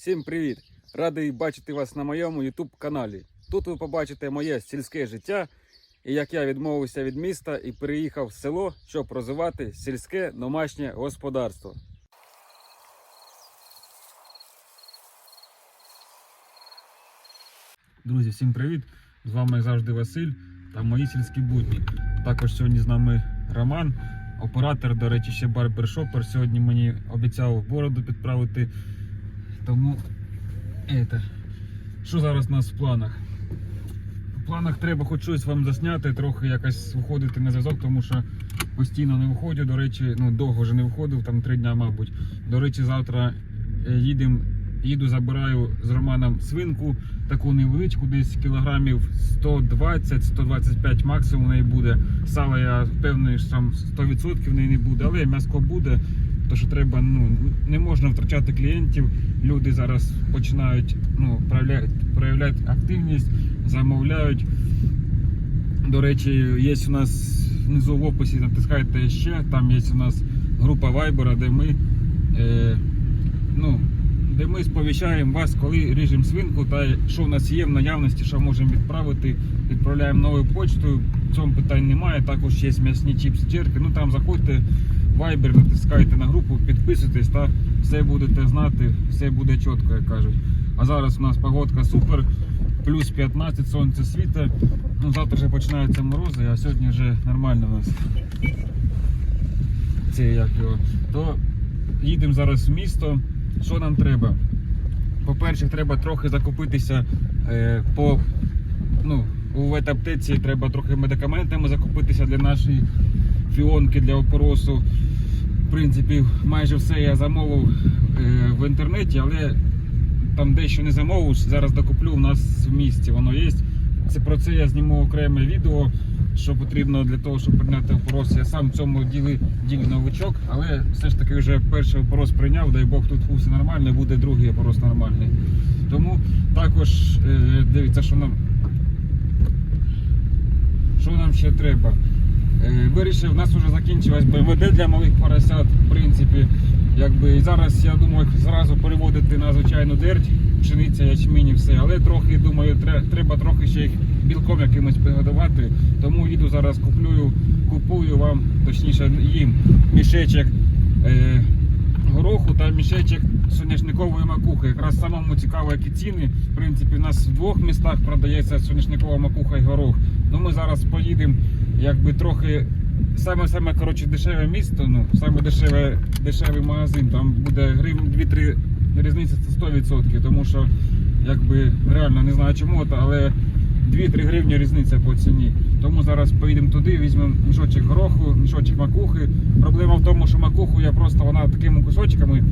Всім привіт! Радий бачити вас на моєму YouTube каналі. Тут ви побачите моє сільське життя і як я відмовився від міста і переїхав в село, щоб розвивати сільське домашнє господарство. Друзі, всім привіт! З вами як завжди Василь та мої сільські будні. Також сьогодні з нами Роман, оператор, до речі, ще барбершопер. Сьогодні мені обіцяв бороду підправити. Тому это. що зараз у нас в планах? В планах треба хоч щось вам засняти, трохи якось виходити на зв'язок, тому що постійно не виходжу. До речі, ну довго вже не виходив, там три дня, мабуть. До речі, завтра е, їдемо. Їду, забираю з Романом свинку, таку невеличку, десь кілограмів 120-125 максимум неї буде. Сала я впевнений, що там 100% в неї не буде, але м'яско буде. То що треба, ну не можна втрачати клієнтів. Люди зараз починають ну, проявляти, проявляти активність, замовляють. До речі, є у нас внизу в описі, натискайте ще. Там є у нас група Viber, де ми, е, ну, де ми сповіщаємо вас, коли ріжемо свинку та що в нас є в наявності, що можемо відправити. Відправляємо новою почтою. В цьому питань немає. Також є м'ясні чіпси, черки. Ну там заходьте. Viber, натискайте на групу, підписуйтесь та все будете знати, все буде чітко, як кажуть. А зараз у нас погодка супер, плюс 15, сонце світе. Ну, завтра вже починаються морози, а сьогодні вже нормально у нас. Це як його. То їдемо зараз в місто. Що нам треба? По-перше, треба трохи закупитися е, по. Ну, у ветаптеці треба трохи медикаментами закупитися для нашої фіонки для опоросу. В принципі, майже все я замовив е, в інтернеті, але там дещо не замовив, зараз докуплю у нас в місті, воно є. Це про це я зніму окреме відео, що потрібно для того, щоб прийняти опорос. Я сам в цьому ділі, ділі новичок, але все ж таки вже перший опорос прийняв, дай Бог тут все нормально, буде другий опорос нормальний. Тому також е, дивіться, що нам, що нам ще треба. Е, Вирішив, у нас вже закінчилась БМВД для малих поросят, в принципі. Якби зараз я думаю зразу переводити на звичайну дерть, пшениця, ячмінь і все. Але трохи думаю, треба трохи ще їх білком якимось пригодувати. Тому їду зараз куплю, купую вам, точніше їм мішечок е, гороху та мішечок соняшникової макухи. Якраз самому цікаво, які ціни. В принципі, у нас в двох містах продається соняшникова макуха і горох. Ну ми зараз поїдемо якби трохи. Саме саме коротше дешеве місто, ну саме дешеве, дешевий магазин, там буде гривень 2-3 різниця це 100%, тому що якби реально не знаю чому, але 2-3 гривні різниця по ціні. Тому зараз поїдемо туди, візьмемо мішочок гороху, мішочок макухи. Проблема в тому, що макуху я просто вона такими кусочками.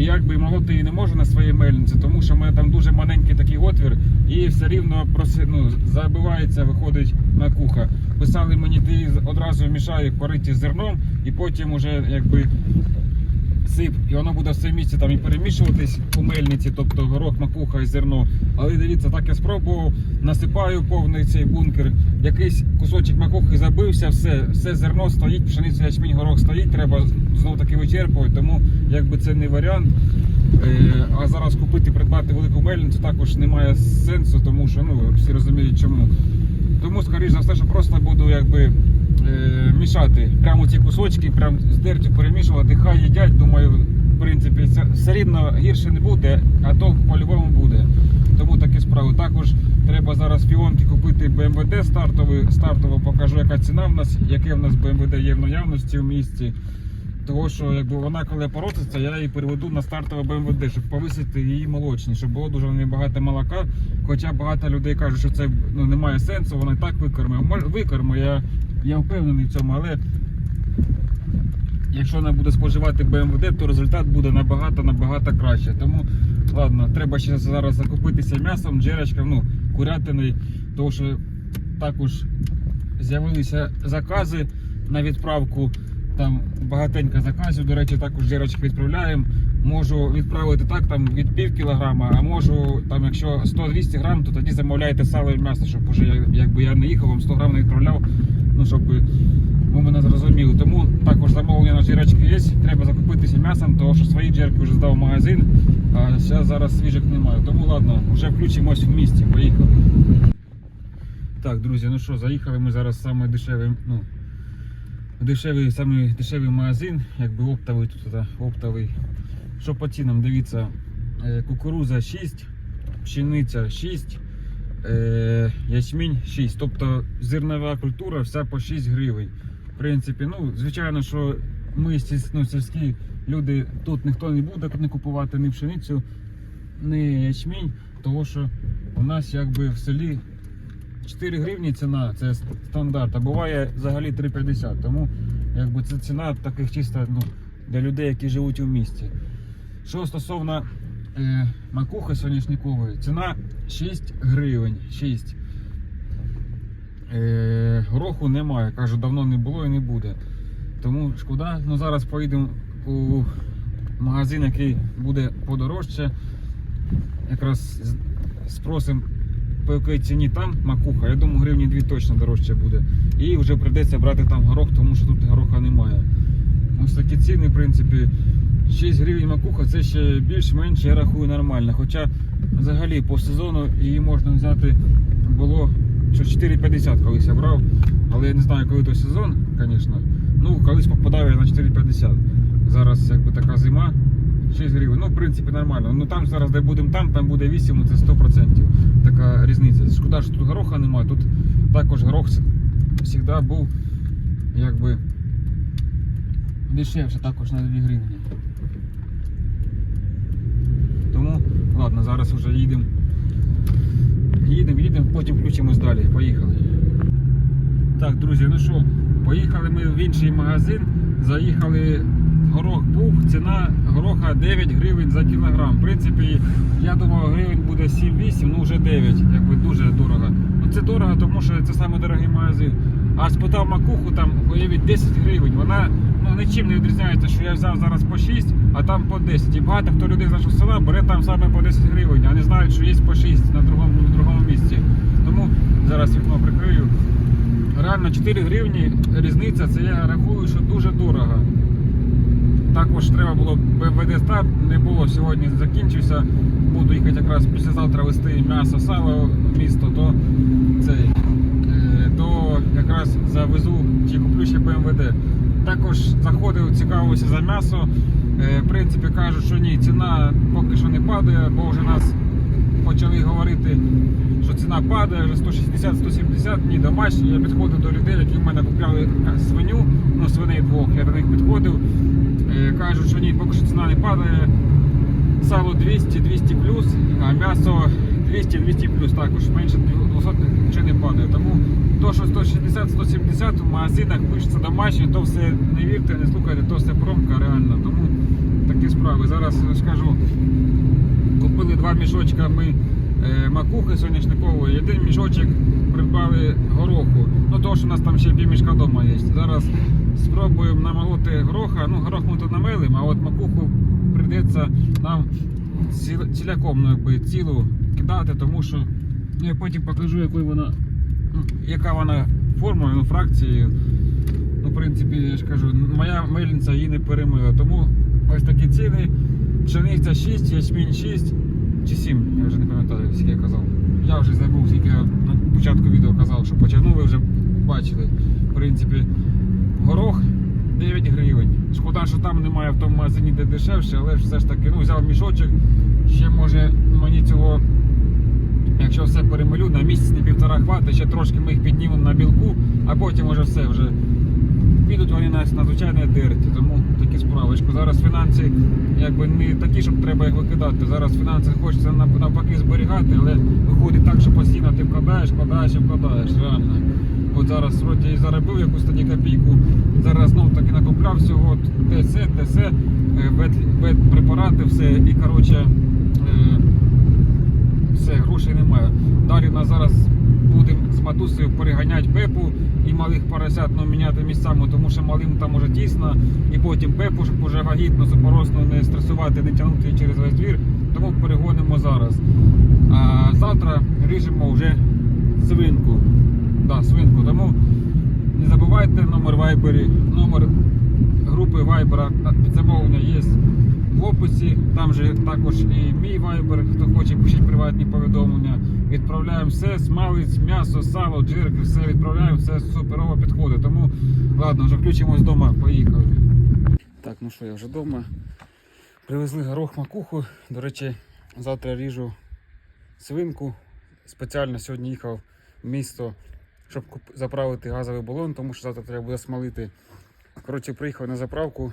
І якби молоти і не можу на своїй мельниці, тому що в мене там дуже маленький такий отвір, і все рівно проси, ну, забивається, виходить на куха. Писали мені, ти одразу мішає парити зерном, і потім уже якби сип, і воно буде все в місці там і перемішуватись у мельниці, тобто горох, макуха і зерно. Але дивіться, так я спробував, насипаю повний цей бункер, якийсь кусочок макухи забився, все, все зерно стоїть, пшениця, ячмінь, горох стоїть, треба знову таки вичерпувати, тому якби це не варіант. Е, А зараз купити, придбати велику мельницю також немає сенсу, тому що ну всі розуміють чому. Тому, скоріш за все, що просто буду якби мішати прямо ці кусочки, прямо з дертю перемішувати, хай їдять. Думаю, в принципі, це все рівно гірше не буде, а то по-любому буде. Тому такі справи. Також треба зараз фіонки купити БМВД стартовий. Стартово покажу, яка ціна в нас, яке в нас БМВД є в наявності в місті. Того, що якби вона коли пороситься, я її переведу на стартове БМВД, щоб повисити її молочні, щоб було дуже небагато молока. Хоча багато людей кажуть, що це ну, не має сенсу, вона і так викормить. Викормить, я, я впевнений в цьому, але якщо вона буде споживати БМВД, то результат буде набагато набагато краще. Тому ладно, треба ще зараз закупитися м'ясом, джеречком, ну, курятиною, тому що також з'явилися закази на відправку. Там багатенько заказів, до речі, також жирочки відправляємо. Можу відправити так, там від пів кілограма, а можу, там, якщо 100-200 грам, то тоді замовляйте сало і м'ясо, щоб уже якби я не їхав, вам 100 грам не відправляв, ну щоб ви мене зрозуміли. Тому також замовлення на жирочки є. Треба закупитися м'ясом, тому що свої джерки вже здав магазин. А зараз зараз свіжих немає. Тому ладно, вже включимось в місті. Поїхали. Так, друзі, ну що, заїхали ми зараз в самий дешевий, ну, дешевий, самий дешевий магазин, якби оптовий тут оптовий. Що по цінам, дивіться, е, кукуруза 6, пшениця 6, е, ячмінь 6. Тобто зернова культура вся по 6 гривень. В принципі, ну, звичайно, що ми ну, сільські люди тут ніхто не буде не купувати ні пшеницю, ні ячмінь, тому що у нас якби в селі 4 гривні ціна, це стандарт, а буває взагалі 3,50. Тому якби це ціна таких чисто ну, для людей, які живуть у місті. Що стосовно е, макухи соняшникової, ціна 6 гривень. 6. Е, гороху немає, кажу, давно не було і не буде. Тому шкода. Ну зараз поїдемо у магазин, який буде подорожче. Якраз спросимо по якій ціні там макуха. Я думаю, гривні 2 точно дорожче буде. І вже прийдеться брати там горох, тому що тут гороха немає. Ось такі ціни, в принципі, 6 гривень макуха це ще більш-менш, я рахую нормально. Хоча взагалі по сезону її можна взяти було 4,50 колись я брав. Але я не знаю, коли той сезон, звісно. Ну, колись попадав я на 4,50. Зараз якби така зима. 6 гривень. Ну, в принципі, нормально. Ну там зараз, де будемо там, там буде 8, ну це 100%. Така різниця. Шкода, що тут гороха немає. Тут також горох завжди був якби дешевше також на 2 гривні. Тому, ладно, зараз вже їдемо. Їдемо, їдемо, потім включимось далі. Поїхали. Так, друзі, ну що, поїхали ми в інший магазин. Заїхали, горох був, ціна гороха 9 гривень за кілограм. В принципі, я думав, гривень буде 7-8, ну вже 9, якби дуже дорого. Ну це дорого, тому що це саме магазин. А спитав макуху, там уявіть 10 гривень. Вона ну, нічим не відрізняється, що я взяв зараз по 6, а там по 10. І багато хто людей з нашого села бере там саме по 10 гривень, а не знають, що є по 6 на другому, на другому місці. Тому зараз вікно прикрию. Реально 4 гривні різниця, це я рахую, що дуже дорого. Також треба було БВД старт, не було сьогодні, закінчився. Буду їхати якраз післязавтра вести м'ясо сало в місто, то цей, е, то якраз завезу чи куплю ще БМВД. Також заходив, цікавився за м'ясо. Е, В принципі, кажуть, що ні, ціна поки що не падає, бо вже нас почали говорити, що ціна падає, вже 160-170, ні, домашні. Я підходив до людей, які в мене купляли свиню, ну свиней двох, я до них підходив. Е, Кажуть, що ні, поки що ціна не падає. Сало 200-200 плюс, а м'ясо 200-200 плюс також менше 200 нічого не падає. Тому то, що 160-170 в магазинах пишеться домашнє, то все не вірте, не слухайте, то все промка реально. Тому такі справи. Зараз я ж кажу, купили два мішочка ми е, макухи соняшникової, один мішочок придбали гороху. Ну того, що у нас там ще півмішка вдома є. Зараз спробуємо намолоти гороха. Ну, горох ми тут намелимо, а от макуху прийдеться нам ціляком, ну, якби, цілу кидати, тому що я потім покажу, якою вона, ну, яка вона формою, ну, фракцією. Ну, в принципі, я ж кажу, моя мельниця її не перемила. Тому ось такі ціни. Пшениця 6, ячмінь 6 чи 7, я вже не пам'ятаю, скільки я казав. Я вже забув, скільки я на початку відео казав, що почерну ви вже бачили. В принципі, горох 9 гривень. Шкода, що там немає в тому магазині, де дешевше, але ж все ж таки ну, взяв мішочок. Ще може мені цього, якщо все перемилю, на місяць не півтора хватить, ще трошки ми їх піднімемо на білку, а потім уже все вже підуть вони на, на звичайне дерті, тому такі справочку. Зараз фінанси якби не такі, щоб треба їх викидати. Зараз фінанси хочеться навпаки зберігати, але виходить так, що постійно ти вкладаєш, вкладаєш і вкладааєш. Реально. От зараз вроді і заробив якусь тоді копійку, зараз знов таки накопляв всього те се, те се, е, вет, вет препарати, все і коротше. Все, грошей немає. Далі нас зараз будемо з матусею переганяти пепу і малих поросят ну, міняти місцями, тому що малим там уже тісно, і потім пепу, щоб уже вагітно, запоросну не стресувати, не тягнути її через весь двір. Тому перегонимо зараз. А завтра ріжемо вже свинку. Да, свинку. Тому не забувайте номер вайбері, номер групи вайбера під замовлення є. В описі. Там же також і мій вайбер. Хто хоче, пишіть приватні повідомлення. Відправляємо все, смалець, м'ясо, сало, джирки, все відправляємо, все суперово підходить. Тому ладно, вже включимось вдома, поїхали. Так, ну що, я вже вдома. Привезли горох макуху. До речі, завтра ріжу свинку. Спеціально сьогодні їхав в місто, щоб заправити газовий балон, тому що завтра треба буде смалити. Коротше, приїхав на заправку.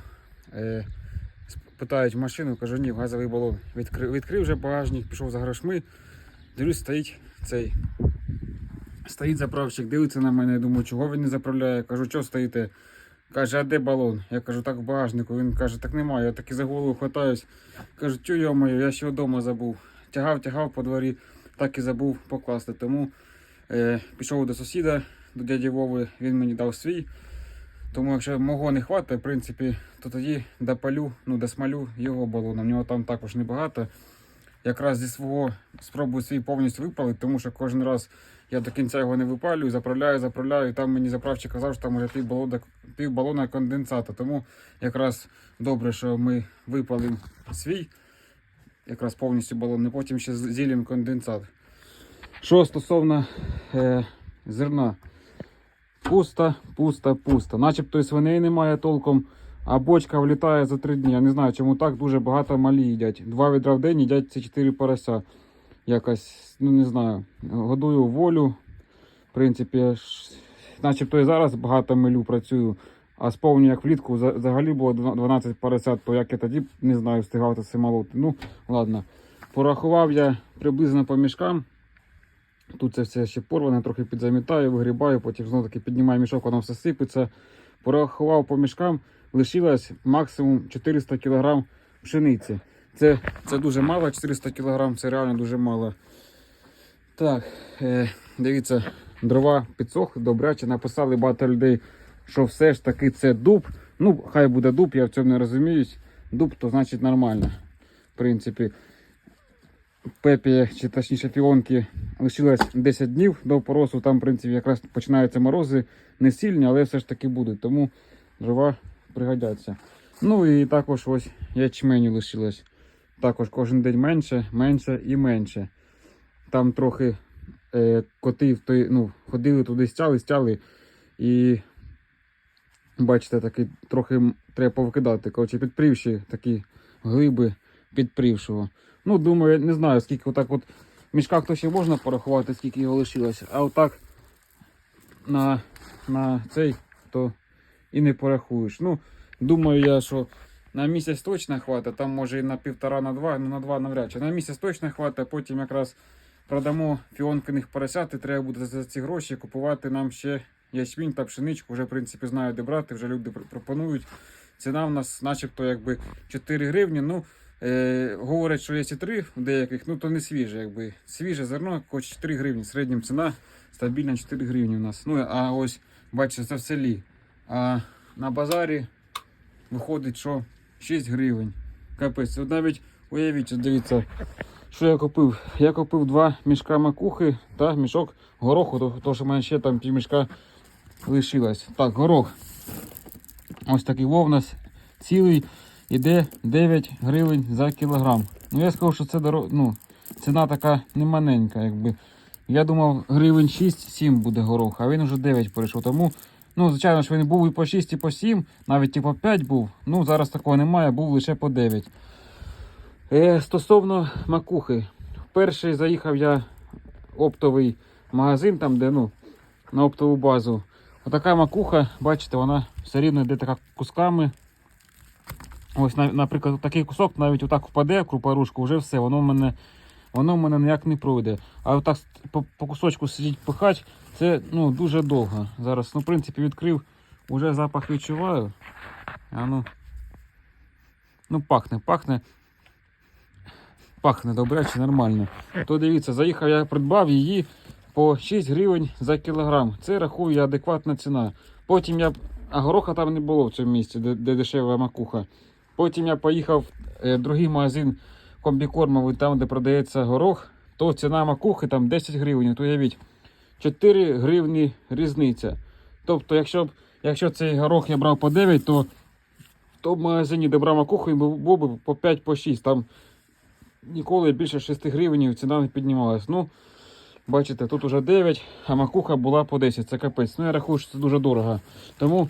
Питають машину, кажу, ні, газовий балон. Відкрив, відкрив вже багажник, пішов за грошми. Дивлюсь, стоїть цей. Стоїть заправщик, дивиться на мене, я думаю, чого він не заправляє. Кажу, що стоїте? Каже, а де балон? Я кажу, так в багажнику. Він каже, так немає. Я так і за голову хватаюсь. Кажу, тю йомаю, я ще вдома забув. Тягав, тягав по дворі, так і забув покласти. Тому е, пішов до сусіда, до дяді Вови, він мені дав свій. Тому якщо мого не хватить, в принципі, то тоді допалю, ну, досмалю його балоном. В нього там також небагато. Якраз зі свого спробую свій повністю випалити, тому що кожен раз я до кінця його не випалюю, заправляю, заправляю. І там мені заправщик казав, що там уже пів балона, пів балона конденсата. Тому якраз добре, що ми випалимо свій, якраз повністю балон, і потім ще з- зілємо конденсат. Що стосовно е, зерна. Пусто, пусто, пусто. Начебто і свиней немає толком, а бочка влітає за три дні. Я не знаю, чому так дуже багато малі їдять. Два відра в день їдять ці чотири порося. Якось, ну не знаю, годую волю. В принципі, начебто і зараз багато милю працюю. А сповню як влітку взагалі було 12 поросят, то як я тоді не знаю, встигав це молоти. Ну, ладно. Порахував я приблизно по мішкам. Тут це все ще порване, трохи підзамітаю, вигрібаю, потім знову таки піднімаю мішок, воно все сипеться. Порахував по мішкам, лишилось максимум 400 кг пшениці. Це, це дуже мало, 400 кг, це реально дуже мало. Так, е, дивіться, дрова підсохли, добряче. Написали багато людей, що все ж таки це дуб. Ну, хай буде дуб, я в цьому не розуміюсь. Дуб, то значить нормально. В принципі, пепі, чи точніше фіонки, лишилось 10 днів до поросу. Там, в принципі, якраз починаються морози, не сильні, але все ж таки будуть. Тому дрова пригодяться. Ну і також ось ячменю лишилось. Також кожен день менше, менше і менше. Там трохи е, коти ну, ходили туди, стяли, стяли. І бачите, такий трохи треба повикидати. Коротше, підпрівші такі глиби підпрівшого. Ну, думаю, не знаю, скільки отак от в мішках то ще можна порахувати, скільки його лишилось. А отак на, на цей то і не порахуєш. Ну, думаю я, що на місяць точно хватить, там може і на півтора, на два, ну на два навряд чи. На місяць точно хватить, потім якраз продамо фіонкиних поросят і треба буде за ці гроші купувати нам ще ячмінь та пшеничку. Вже, в принципі, знаю, де брати, вже люди пропонують. Ціна в нас начебто якби 4 гривні. Ну, е, говорять, що є і 3 в деяких, ну то не свіже, якби. Свіже зерно, хоч 4 гривні. Середня ціна стабільна 4 гривні у нас. Ну, а ось, бачите, це в селі. А на базарі виходить, що 6 гривень. Капець. От навіть уявіть, дивіться, що я купив. Я купив два мішка макухи та мішок гороху, то, то що в мене ще там півмішка лишилось. Так, горох. Ось такий вовнас цілий. Іде 9 гривень за кілограм. Ну я скажу, що це дорог... ну, ціна така не маленька, якби. Я думав, гривень 6-7 буде горох, а він вже 9 перейшов. Тому, ну, звичайно ж, він був і по 6, і по 7, навіть і по 5 був. Ну, зараз такого немає, був лише по 9. Е, стосовно макухи. Перший заїхав я оптовий магазин, там, де ну, на оптову базу. Отака макуха, бачите, вона все рівно йде така кусками. Ось, наприклад, такий кусок навіть отак впаде в крупорушку, вже все, воно в мене, воно в мене ніяк не пройде. А отак по, по кусочку сидіть пихать, це ну, дуже довго. Зараз, ну, в принципі, відкрив, вже запах відчуваю. А ну, ну пахне, пахне. Пахне добряче, нормально. То дивіться, заїхав, я придбав її по 6 гривень за кілограм. Це рахую я адекватна ціна. Потім я. А гороха там не було в цьому місці, де, де дешева макуха. Потім я поїхав е, в другий магазин комбікормовий, там, де продається горох, то ціна макухи там 10 гривень. То уявіть, 4 гривні різниця. Тобто, якщо, якщо цей горох я брав по 9, то, то в магазині добра макухи був був би по 5 по 6. Там ніколи більше 6 гривень ціна не піднімалась. Ну, бачите, тут уже 9, а макуха була по 10. Це капець. Ну, я рахую, що це дуже дорого. Тому,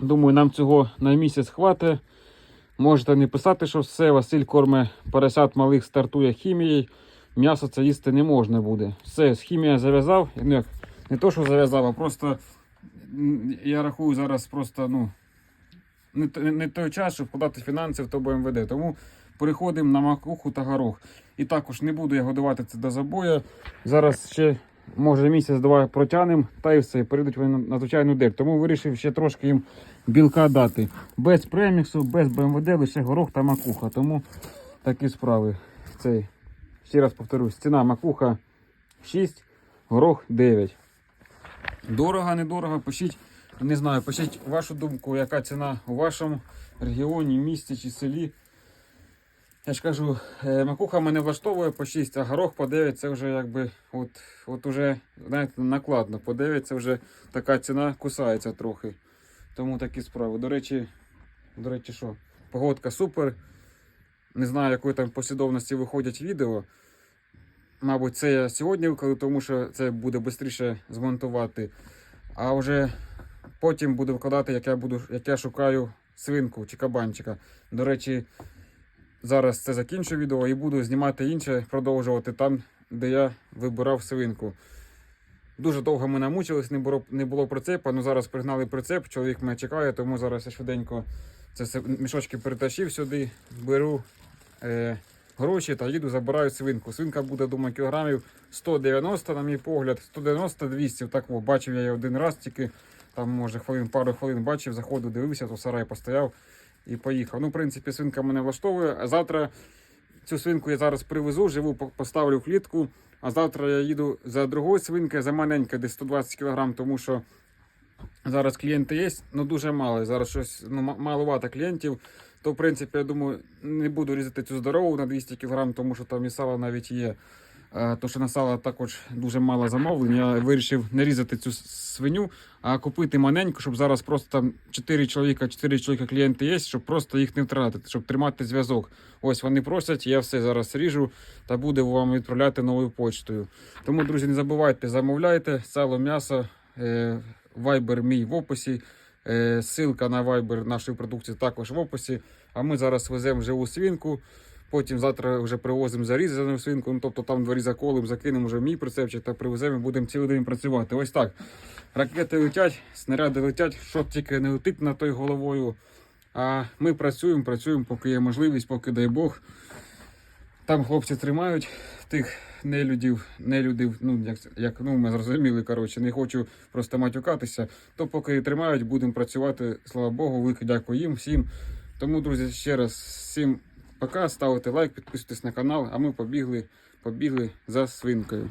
думаю, нам цього на місяць хватить. Можете не писати, що все, Василь корме поросят малих стартує хімією. М'ясо це їсти не можна буде. Все, з хімією зав'язав. Як, не то, що зав'язав, а просто я рахую зараз просто, ну, не, не той час, щоб вкладати фінанси в то БМВД. Тому переходимо на макуху та горох. І також не буду я годувати це до забою. Зараз ще, може, місяць два протягнемо, та і все, перейдуть вони на звичайну дель. Тому вирішив ще трошки їм білка дати. Без преміксу, без БМВД, лише горох та макуха. Тому такі справи. Цей. Ще раз повторюсь, ціна макуха 6, горох 9. Дорого, недорого, пишіть. Не знаю, пишіть вашу думку, яка ціна у вашому регіоні, місті чи селі. Я ж кажу, е, макуха мене влаштовує по 6, а горох по 9 це вже якби от, от уже, знаєте, накладно. По 9 це вже така ціна кусається трохи. Тому такі справи. До речі, до речі, що? Погодка супер. Не знаю, якої там послідовності виходять відео. Мабуть, це я сьогодні викладу, тому що це буде швидше змонтувати. А вже потім буду викладати, як я, буду, як я шукаю свинку чи кабанчика. До речі, зараз це закінчу відео і буду знімати інше, продовжувати там, де я вибирав свинку. Дуже довго ми намучились, не було, не було прицепа, ну зараз пригнали прицеп, чоловік мене чекає, тому зараз я швиденько це мішочки перетащив сюди, беру е, гроші та їду, забираю свинку. Свинка буде, думаю, кілограмів 190, на мій погляд, 190-200. Так, бачив я її один раз, тільки там, може, хвилин, пару хвилин бачив, заходив, дивився, то сарай постояв і поїхав. Ну, в принципі, свинка мене влаштовує. А завтра цю свинку я зараз привезу, живу, поставлю в клітку. А завтра я їду за другою свинкою, за маленькою, десь 120 кг, тому що зараз клієнти є, ну дуже мало. Зараз щось ну, ма- маловато клієнтів. То, в принципі, я думаю, не буду різати цю здорову на 200 кг, тому що там і сало навіть є. Е, То, що на сало також дуже мало замовлень. Я вирішив не різати цю свиню, а купити маленьку, щоб зараз просто там 4 чоловіка, 4 чоловіка клієнти є, щоб просто їх не втратити, щоб тримати зв'язок. Ось вони просять, я все зараз ріжу та буду вам відправляти новою почтою. Тому, друзі, не забувайте, замовляйте сало, м'ясо, е, вайбер мій в описі. Е, Ссылка на вайбер нашої продукції також в описі. А ми зараз веземо живу свинку. Потім завтра вже привозимо зарізану свинку. Ну, тобто там дворі заколим, закинемо вже мій прицепчик та привеземо і будемо цілий день працювати. Ось так. Ракети летять, снаряди летять, що тільки не летить над тою головою. А ми працюємо, працюємо, поки є можливість, поки дай Бог. Там хлопці тримають тих нелюдів, нелюдів, ну як, як ну ми зрозуміли, коротше, не хочу просто матюкатися. То поки тримають, будемо працювати. Слава Богу, велике дякую їм всім. Тому, друзі, ще раз всім пока. ставите лайк, підписуйтесь на канал, а ми побігли, побігли за свинкою.